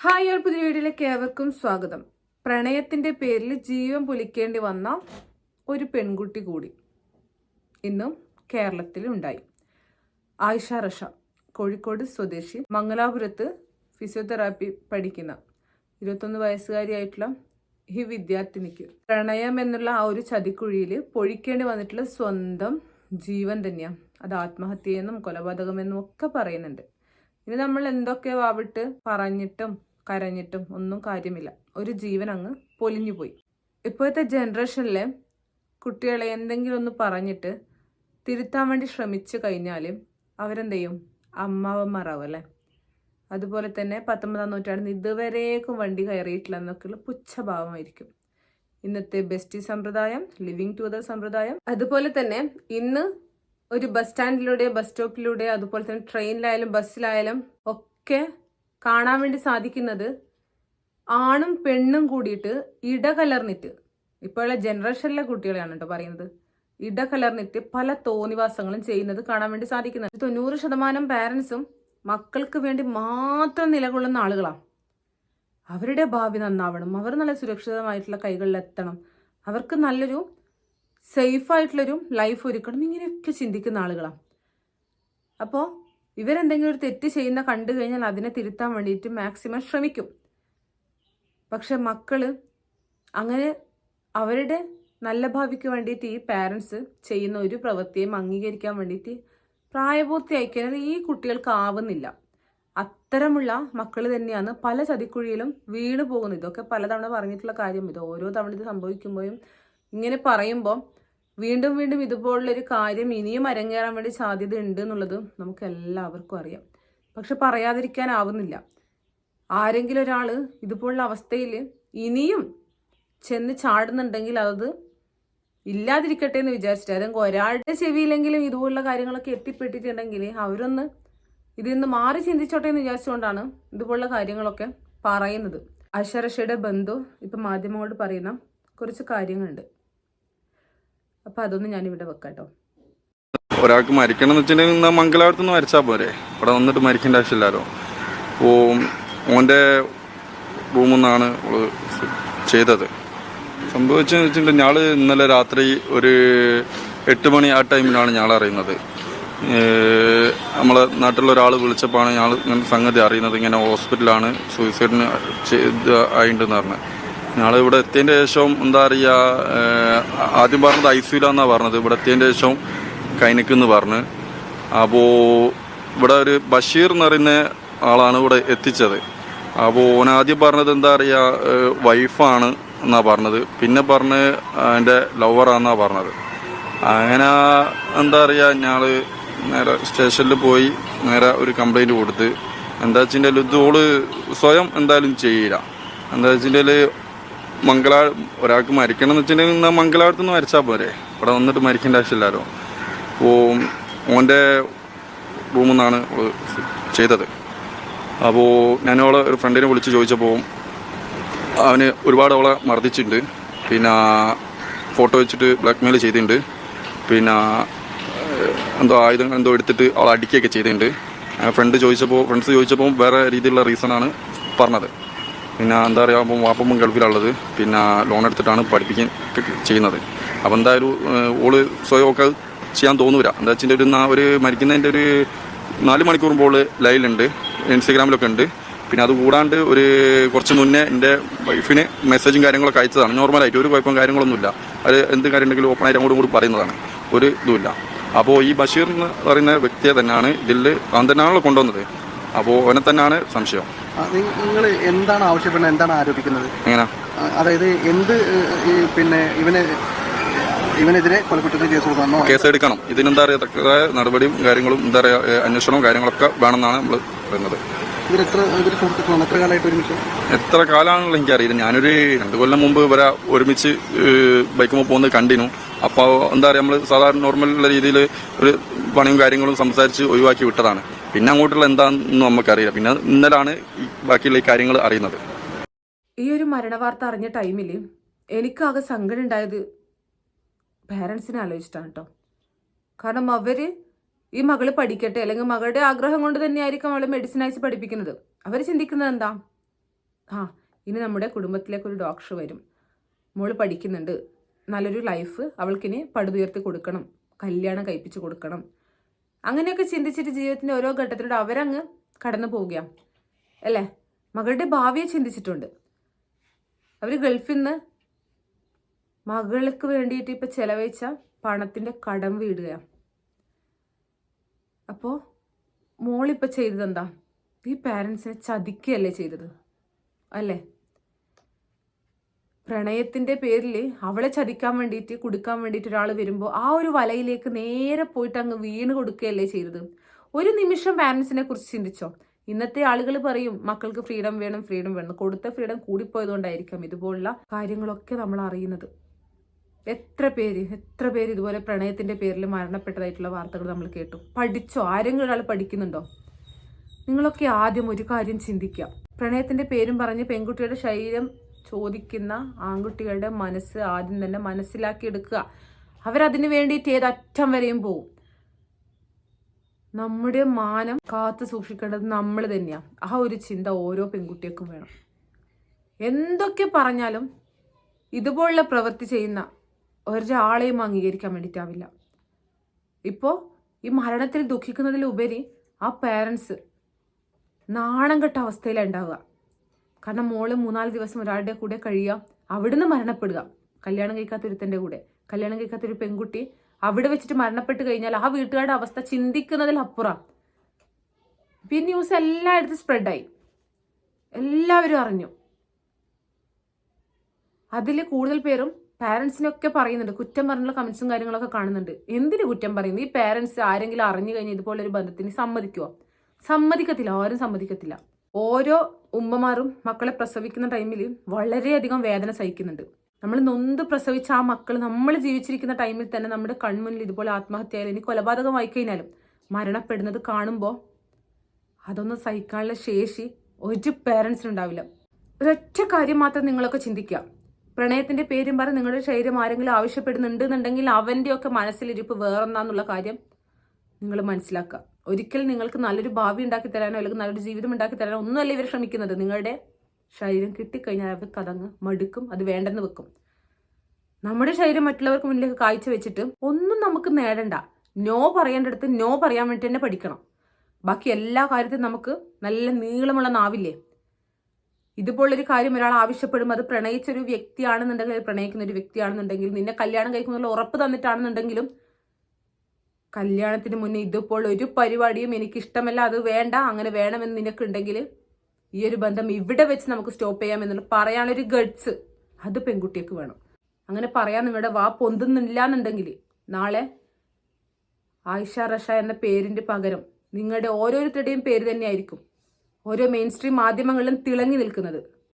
Hi ആൾ പുതിയ വീഡിയോയിലേക്ക് ഏവർക്കും സ്വാഗതം. പ്രണയത്തിന്റെ പേരിൽ ജീവൻ പൊലിക്കേണ്ടി വന്ന ഒരു പെൺകുട്ടി കൂടി ഇന്നും കേരളത്തിലുണ്ടായി ആയിഷ റഷ കോഴിക്കോട് സ്വദേശി മംഗലാപുരത്ത് ഫിസിയോതെറാപ്പി പഠിക്കുന്ന ഇരുപത്തൊന്ന് വയസ്സുകാരിയായിട്ടുള്ള ഈ വിദ്യാർത്ഥിനിക്ക് പ്രണയം എന്നുള്ള ആ ഒരു ചതിക്കുഴിയിൽ പൊഴിക്കേണ്ടി വന്നിട്ടുള്ള സ്വന്തം ജീവൻ തന്നെയാണ് അത് ആത്മഹത്യയെന്നും കൊലപാതകമെന്നും ഒക്കെ പറയുന്നുണ്ട്. ഇനി നമ്മൾ എന്തൊക്കെ വാവിട്ട് പറഞ്ഞിട്ടും കരഞ്ഞിട്ടും ഒന്നും കാര്യമില്ല. ഒരു ജീവൻ അങ്ങ് പൊലിഞ്ഞു പോയി. ഇപ്പോഴത്തെ ജനറേഷനിൽ കുട്ടികളെ എന്തെങ്കിലും ഒന്ന് പറഞ്ഞിട്ട് തിരുത്താൻ വേണ്ടി ശ്രമിച്ചു കഴിഞ്ഞാൽ അവരെന്ത് ചെയ്യും അമ്മാവന്മാരാവും അല്ലേ? അതുപോലെ തന്നെ പത്തൊമ്പതാം നൂറ്റാണ്ടിൽ ഇതുവരേക്കും വണ്ടി കയറിയിട്ടില്ല എന്നൊക്കെയുള്ള പുച്ഛഭാവമായിരിക്കും. ഇന്നത്തെ ബെസ്റ്റി സമ്പ്രദായം ലിവിങ് ടുഗദർ സമ്പ്രദായം. അതുപോലെ തന്നെ ഇന്ന് ഒരു ബസ് സ്റ്റാൻഡിലൂടെ ബസ് സ്റ്റോപ്പിലൂടെ അതുപോലെ തന്നെ ട്രെയിനിലായാലും ബസ്സിലായാലും ഒക്കെ കാണാൻ വേണ്ടി സാധിക്കുന്നത് ആണും പെണ്ണും കൂടിയിട്ട് ഇടകലർന്നിട്ട് ഇപ്പോഴുള്ള ജനറേഷനിലെ കുട്ടികളെയാണ് കേട്ടോ പറയുന്നത്. ഇടകലർന്നിട്ട് പല തോന്നിവാസങ്ങളും ചെയ്യുന്നത് കാണാൻ വേണ്ടി സാധിക്കുന്നത് തൊണ്ണൂറ് ശതമാനം പാരൻസും മക്കൾക്ക് വേണ്ടി മാത്രം നിലകൊള്ളുന്ന ആളുകളാണ് അവരുടെ ഭാവി നന്നാവണം അവർ നല്ല സുരക്ഷിതമായിട്ടുള്ള കൈകളിൽ എത്തണം അവർക്ക് നല്ലൊരു സേഫായിട്ടുള്ളൊരു ലൈഫ് ഒരുക്കണം ഇങ്ങനെയൊക്കെ ചിന്തിക്കുന്ന ആളുകളാണ് അപ്പോൾ ഇവരെന്തെങ്കിലും ഒരു തെറ്റ് ചെയ്യുന്ന കണ്ടു കഴിഞ്ഞാൽ അതിനെ തിരുത്താൻ വേണ്ടിയിട്ട് മാക്സിമം ശ്രമിക്കും. പക്ഷെ മക്കൾ അങ്ങനെ അവരുടെ നല്ല ഭാവിക്ക് വേണ്ടിയിട്ട് ഈ പാരൻസ് ചെയ്യുന്ന ഒരു പ്രവൃത്തിയും അംഗീകരിക്കാൻ വേണ്ടിയിട്ട് പ്രായപൂർത്തി അയക്കുന്നത് ഈ കുട്ടികൾക്ക് ആവുന്നില്ല. അത്തരമുള്ള മക്കൾ തന്നെയാണ് പല ചതിക്കുഴിയിലും വീണു പോകുന്നത് ഇതൊക്കെ പലതവണ പറഞ്ഞിട്ടുള്ള കാര്യം. ഇത് ഓരോ തവണ ഇത് സംഭവിക്കുമ്പോഴും ഇങ്ങനെ പറയുമ്പോൾ വീണ്ടും വീണ്ടും ഇതുപോലുള്ളൊരു കാര്യം ഇനിയും അരങ്ങേറാൻ വേണ്ടി സാധ്യത ഉണ്ട് എന്നുള്ളത് നമുക്ക് എല്ലാവർക്കും അറിയാം. പക്ഷെ പറയാതിരിക്കാനാവുന്നില്ല. ആരെങ്കിലും ഒരാൾ ഇതുപോലുള്ള അവസ്ഥയിൽ ഇനിയും ചെന്ന് ചാടുന്നുണ്ടെങ്കിൽ അത് ഇല്ലാതിരിക്കട്ടെ എന്ന് വിചാരിച്ചിട്ട് അതെങ്കിൽ ഒരാളുടെ ചെവിയിലെങ്കിലും ഇതുപോലുള്ള കാര്യങ്ങളൊക്കെ എത്തിപ്പെട്ടിട്ടുണ്ടെങ്കിൽ അവരൊന്ന് ഇതിൽ നിന്ന് മാറി ചിന്തിച്ചോട്ടെ എന്ന് വിചാരിച്ചുകൊണ്ടാണ് ഇതുപോലുള്ള കാര്യങ്ങളൊക്കെ പറയുന്നത്. അഷറഷയുടെ ബന്ധു ഇപ്പം മാധ്യമങ്ങളോട് പറയുന്ന കുറച്ച് കാര്യങ്ങളുണ്ട്. അപ്പം ഞാൻ ഞാനിവിടെ വെക്കാട്ടോ. ഒരാൾക്ക് മരിക്കണം എന്ന് വെച്ചിട്ടുണ്ടെങ്കിൽ മംഗലാപുരത്ത് നിന്ന് മരിച്ചാൽ പോരെ? ഇവിടെ വന്നിട്ട് മരിക്കേണ്ട ആവശ്യമില്ലല്ലോ ഓ ഓന്റെ റൂമിൽ നിന്നാണ് ചെയ്തത്. സംഭവിച്ചെന്ന് വെച്ചിട്ടുണ്ടെങ്കിൽ ഞാൾ ഇന്നലെ രാത്രി ഒരു എട്ട് മണി ആ ടൈമിലാണ് ഞാൾ അറിയുന്നത്. നമ്മളെ നാട്ടിലുള്ള ഒരാൾ വിളിച്ചപ്പോഴാണ് ഞാൾ ഇങ്ങനെ സംഗതി അറിയുന്നത് ഇങ്ങനെ ഹോസ്പിറ്റലാണ് സൂയിസൈഡിന് ആയിട്ടുണ്ടെന്ന് പറഞ്ഞത്. ഞങ്ങൾ ഇവിടെ എത്തിയതിന്റെ ശേഷം എന്താ പറയുക ആദ്യം പറഞ്ഞത് ഐ സിയിലാന്നാണ് പറഞ്ഞത്. ഇവിടെ എത്തിയതിന്റെ ശേഷം കൈനക്കെന്ന് പറഞ്ഞ്. അപ്പോൾ ഇവിടെ ഒരു ബഷീർ എന്ന് പറയുന്ന ആളാണ് ഇവിടെ എത്തിച്ചത്. അപ്പോൾ ഓൻ ആദ്യം പറഞ്ഞത് എന്താ പറയുക വൈഫാണ് എന്നാണ് പറഞ്ഞത്. പിന്നെ പറഞ്ഞ് എന്റെ ലവറാന്നാണ് പറഞ്ഞത്. അങ്ങനെ എന്താ പറയുക ഞങ്ങൾ നേരെ സ്റ്റേഷനിൽ പോയി നേരെ ഒരു കംപ്ലൈന്റ് കൊടുത്ത്. എന്താ വെച്ചിട്ടുണ്ടെങ്കിൽ ഇത് ഓൾ സ്വയം എന്തായാലും ചെയ്യില്ല. എന്താ വെച്ചിട്ടുണ്ടെങ്കിൽ മംഗലാ ഒരാൾക്ക് മരിക്കണം എന്ന് വെച്ചിട്ടുണ്ടെങ്കിൽ എന്നാൽ മംഗലാപുരത്ത് നിന്ന് മരിച്ചാൽ പോരെ? ഇവിടെ വന്നിട്ട് മരിക്കേണ്ട ആവശ്യമില്ലല്ലോ അപ്പോൾ ഓന്റെ റൂമിൽ നിന്നാണ് അവൾ ചെയ്തത്. അപ്പോൾ ഞാൻ അവളെ ഒരു ഫ്രണ്ടിനെ വിളിച്ച് ചോദിച്ചപ്പോൾ അവന് ഒരുപാട് അവളെ മർദ്ദിച്ചിട്ടുണ്ട്. പിന്നെ ഫോട്ടോ വെച്ചിട്ട് ബ്ലാക്ക്മെയിൽ ചെയ്തിട്ടുണ്ട്. പിന്നെ എന്തോ ആയുധങ്ങൾ എന്തോ എടുത്തിട്ട് അവളെ അടിക്കുകയൊക്കെ ചെയ്തിട്ടുണ്ട്. ഫ്രണ്ട് ചോദിച്ചപ്പോൾ ഫ്രണ്ട്സ് ചോദിച്ചപ്പോൾ വേറെ രീതിയിലുള്ള റീസണാണ് പറഞ്ഞത്. പിന്നെ എന്താ പറയുക അപ്പം വാപ്പമ്മ ഗൾഫിലുള്ളത് പിന്നെ ലോൺ എടുത്തിട്ടാണ് പഠിപ്പിക്കാൻ ചെയ്യുന്നത്. അപ്പോൾ എന്തായാലും ഓൾ സ്വയം ഒക്കെ ചെയ്യാൻ തോന്നൂല. എന്താ വെച്ചാൽ ഒരു ഒരു മരിക്കുന്നതിന്റെ ഒരു നാല് മണിക്കൂർ മുമ്പ് ഓൾ ലൈവിലുണ്ട്. ഇൻസ്റ്റഗ്രാമിലൊക്കെ ഉണ്ട്. പിന്നെ അത് കൂടാണ്ട് ഒരു കുറച്ച് മുന്നേ എന്റെ വൈഫിന് മെസ്സേജും കാര്യങ്ങളൊക്കെ അയച്ചതാണ്. നോർമലായിട്ട് ഒരു കുഴപ്പം കാര്യങ്ങളൊന്നുമില്ല. അത് എന്ത് കാര്യം ഉണ്ടെങ്കിലും ഓപ്പണായിട്ട് അങ്ങോട്ടും കൂടി പറയുന്നതാണ്. ഒരു ഇതുമില്ല. അപ്പോൾ ഈ ബഷീർ എന്ന് പറയുന്ന വ്യക്തിയെ തന്നെയാണ് ഇതിൽ അവൻ തന്നെയാണല്ലോ കൊണ്ടുവന്നത്. അപ്പോൾ അവനെ തന്നെയാണ് സംശയം. നിങ്ങൾ എന്താണ് ആവശ്യപ്പെടുന്നത്? എന്താണ് ആരോപിക്കുന്നത്? അതായത് എന്ത് പിന്നെ ഇവന് ഇവനെതിരെ കൊലക്കുറ്റത്തിന് കേസ് കൊടുക്കണമെന്നോ കേസ് എടുക്കണം. ഇതിനെന്താ പറയുക തക്കതായ നടപടിയും കാര്യങ്ങളും എന്താ പറയുക അന്വേഷണവും കാര്യങ്ങളൊക്കെ വേണമെന്നാണ് നമ്മൾ പറയുന്നത്. എത്ര കാലമാണല്ലോ എനിക്കറിയില്ല. ഞാനൊരു രണ്ടു കൊല്ലം മുമ്പ് ഇവരെ ഒരുമിച്ച് ബൈക്കുമ്പോൾ പോകുന്നത് കണ്ടിനു. അപ്പോൾ എന്താ പറയുക നമ്മൾ സാധാരണ നോർമലുള്ള രീതിയിൽ ഒരു പണിയും കാര്യങ്ങളും സംസാരിച്ച് ഒഴിവാക്കി വിട്ടതാണ്. പിന്നെ അങ്ങോട്ടുള്ള എന്താണെന്ന് നമുക്കറിയില്ല. പിന്നെ ഇന്നലാണ് ബാക്കിയുള്ള ഈ കാര്യങ്ങൾ അറിയുന്നത്. ഈ ഒരു മരണവാർത്ത അറിഞ്ഞ ടൈമിൽ എനിക്കാകെ സങ്കടം ഉണ്ടായത് പേരൻസിനെ ആലോചിച്ചിട്ടാണ് കേട്ടോ. കാരണം അവർ ഈ മകൾ പഠിക്കട്ടെ അല്ലെങ്കിൽ മകളുടെ ആഗ്രഹം കൊണ്ട് തന്നെയായിരിക്കും അവളെ മെഡിസിൻ അയച്ച് പഠിപ്പിക്കുന്നത്. അവർ ചിന്തിക്കുന്നത് എന്താ? ആ ഇനി നമ്മുടെ കുടുംബത്തിലേക്ക് ഒരു ഡോക്ടർ വരും. മോൾ പഠിക്കുന്നുണ്ട്. നല്ലൊരു ലൈഫ് അവൾക്കിനി പടുതുയർത്തി കൊടുക്കണം. കല്യാണം കഴിപ്പിച്ച് കൊടുക്കണം. അങ്ങനെയൊക്കെ ചിന്തിച്ചിട്ട് ജീവിതത്തിന്റെ ഓരോ ഘട്ടത്തിലൂടെ അവരങ്ങ് കടന്നു പോവുകയാണ് അല്ലേ? മകളുടെ ഭാവിയെ ചിന്തിച്ചിട്ടുണ്ട്. അവർ ഗൾഫിൽ നിന്ന് മകൾക്ക് വേണ്ടിയിട്ട് ഇപ്പം ചെലവഴിച്ച പണത്തിന്റെ കടം വീടുകയാണ് അപ്പോൾ മോളിപ്പോൾ ചെയ്തത് എന്താ ഈ പാരൻസിനെ ചതിക്കുകയല്ലേ ചെയ്തത്? അല്ലേ? പ്രണയത്തിന്റെ പേരിൽ അവളെ ചതിക്കാൻ വേണ്ടിയിട്ട് കൊടുക്കാൻ വേണ്ടിയിട്ട് ഒരാൾ വരുമ്പോൾ ആ ഒരു വലയിലേക്ക് നേരെ പോയിട്ട് അങ്ങ് വീണ് കൊടുക്കുകയല്ലേ ചെയ്തത്? ഒരു നിമിഷം പാരൻസിനെ കുറിച്ച് ചിന്തിച്ചോ? ഇന്നത്തെ ആളുകൾ പറയും മക്കൾക്ക് ഫ്രീഡം വേണം ഫ്രീഡം വേണം. കൊടുത്ത ഫ്രീഡം കൂടിപ്പോയതുകൊണ്ടായിരിക്കാം ഇതുപോലുള്ള കാര്യങ്ങളൊക്കെ നമ്മൾ അറിയുന്നത്. എത്ര പേര് എത്ര പേര് ഇതുപോലെ പ്രണയത്തിന്റെ പേരിൽ മരണപ്പെട്ടതായിട്ടുള്ള വാർത്തകൾ നമ്മൾ കേട്ടു. പഠിച്ചോ? ആരെങ്കിലും ഒരാൾ പഠിക്കുന്നുണ്ടോ? നിങ്ങളൊക്കെ ആദ്യം ഒരു കാര്യം ചിന്തിക്കുക. പ്രണയത്തിന്റെ പേരും പറഞ്ഞ് പെൺകുട്ടിയുടെ ശരീരം ചോദിക്കുന്ന ആൺകുട്ടികളുടെ മനസ്സ് ആദ്യം തന്നെ മനസ്സിലാക്കി എടുക്കുക അവരതിനു വേണ്ടിയിട്ട് ഏതറ്റം വരെയും പോവും. നമ്മുടെ മാനം കാത്തു സൂക്ഷിക്കേണ്ടത് നമ്മൾ തന്നെയാണ് ആ ഒരു ചിന്ത ഓരോ പെൺകുട്ടികൾക്കും വേണം. എന്തൊക്കെ പറഞ്ഞാലും ഇതുപോലുള്ള പ്രവൃത്തി ചെയ്യുന്ന ഒരാളെയും അംഗീകരിക്കാൻ വേണ്ടിയിട്ടാവില്ല. ഇപ്പോൾ ഈ മരണത്തിൽ ദുഃഖിക്കുന്നതിലുപരി ആ പേരൻസ് നാണം കെട്ട അവസ്ഥയിലാണ് ഉണ്ടാവുക. കാരണം മോൾ മൂന്നാൽ ദിവസം ഒരാളുടെ കൂടെ കഴിയുക അവിടുന്ന് മരണപ്പെടുക. കല്യാണം കഴിക്കാത്ത ഒരുത്തന്റെ കൂടെ. കല്യാണം കഴിക്കാത്ത ഒരു പെൺകുട്ടി അവിടെ വെച്ചിട്ട് മരണപ്പെട്ട് കഴിഞ്ഞാൽ ആ വീട്ടുകാരുടെ അവസ്ഥ ചിന്തിക്കുന്നതിൽ അപ്പുറം. ഈ ന്യൂസ് എല്ലായിടത്തും സ്പ്രെഡായി എല്ലാവരും അറിഞ്ഞു. അതിൽ കൂടുതൽ പേരും പാരൻസിനൊക്കെ പറയുന്നുണ്ട്. കുറ്റം പറഞ്ഞുള്ള കമന്റ്സും കാര്യങ്ങളൊക്കെ കാണുന്നുണ്ട്. എന്തിനു കുറ്റം പറയുന്നത്? ഈ പാരൻസ് ആരെങ്കിലും അറിഞ്ഞു കഴിഞ്ഞാൽ ഇതുപോലൊരു ബന്ധത്തിന് സമ്മതിക്കുമോ സമ്മതിക്കത്തില്ല. ആരും സമ്മതിക്കത്തില്ല. ഓരോ ഉമ്മമാരും മക്കളെ പ്രസവിക്കുന്ന ടൈമിൽ വളരെയധികം വേദന സഹിക്കുന്നുണ്ട്. നമ്മൾ നൊന്ത് പ്രസവിച്ച ആ മക്കൾ നമ്മൾ ജീവിച്ചിരിക്കുന്ന ടൈമിൽ തന്നെ നമ്മുടെ കൺമുന്നിൽ ഇതുപോലെ ആത്മഹത്യ ഇനി കൊലപാതകമായി കഴിഞ്ഞാലും മരണപ്പെടുന്നത് കാണുമ്പോൾ അതൊന്നും സഹിക്കാനുള്ള ശേഷി ഒരു പേരൻസിനുണ്ടാവില്ല ഒരൊറ്റ കാര്യം മാത്രം നിങ്ങളൊക്കെ ചിന്തിക്കുക. പ്രണയത്തിന്റെ പേരും പറഞ്ഞ് നിങ്ങളുടെ ശരീരം ആരെങ്കിലും ആവശ്യപ്പെടുന്നുണ്ട് എന്നുണ്ടെങ്കിൽ അവന്റെയൊക്കെ മനസ്സിലിരിപ്പ് വേറൊന്നാന്നുള്ള കാര്യം നിങ്ങൾ മനസ്സിലാക്കുക. ഒരിക്കൽ നിങ്ങൾക്ക് നല്ലൊരു ഭാവി ഉണ്ടാക്കി തരാനോ അല്ലെങ്കിൽ നല്ലൊരു ജീവിതം ഉണ്ടാക്കി തരാനോ ഒന്നുമല്ല ഇവർ ശ്രമിക്കുന്നത്. നിങ്ങളുടെ ശരീരം കിട്ടിക്കഴിഞ്ഞാൽ അവർ കതങ്ങ് മടുക്കും അത് വേണ്ടെന്ന് വെക്കും. നമ്മുടെ ശരീരം മറ്റുള്ളവർക്ക് മുന്നിലേക്ക് കാഴ്ച വെച്ചിട്ട് ഒന്നും നമുക്ക് നേടണ്ട. നോ പറയേണ്ടടുത്ത് നോ പറയാൻ വേണ്ടി തന്നെ പഠിക്കണം. ബാക്കി എല്ലാ കാര്യത്തിലും നമുക്ക് നല്ല നീളമുള്ള നാവില്ലേ? ഇതുപോലൊരു കാര്യം ഒരാൾ ആവശ്യപ്പെടുമ്പോൾ അത് പ്രണയിച്ചൊരു വ്യക്തിയാണെന്നുണ്ടെങ്കിൽ പ്രണയിക്കുന്ന ഒരു വ്യക്തിയാണെന്നുണ്ടെങ്കിൽ നിന്നെ കല്യാണം കഴിക്കുന്നുള്ള ഉറപ്പ് തന്നിട്ടാണെന്നുണ്ടെങ്കിലും കല്യാണത്തിന് മുന്നേ ഇതുപോലെ ഒരു പരിപാടിയും എനിക്ക് ഇഷ്ടമല്ല അത് വേണ്ട അങ്ങനെ വേണമെന്ന് നിനക്കുണ്ടെങ്കിൽ ഈ ഒരു ബന്ധം ഇവിടെ വെച്ച് നമുക്ക് സ്റ്റോപ്പ് ചെയ്യാം എന്നുള്ള പറയാനൊരു ഗഡ്സ് അത് പെൺകുട്ടിക്ക് വേണം. അങ്ങനെ പറയാൻ നിങ്ങളുടെ വാ പൊന്തുന്നില്ല എന്നുണ്ടെങ്കിൽ നാളെ ആയിഷ റഷ എന്ന പേരിന്റെ പകരം നിങ്ങളുടെ ഓരോരുത്തരുടെയും പേര് തന്നെയായിരിക്കും ഓരോ മെയിൻ സ്ട്രീം മാധ്യമങ്ങളിലും തിളങ്ങി നിൽക്കുന്നത്.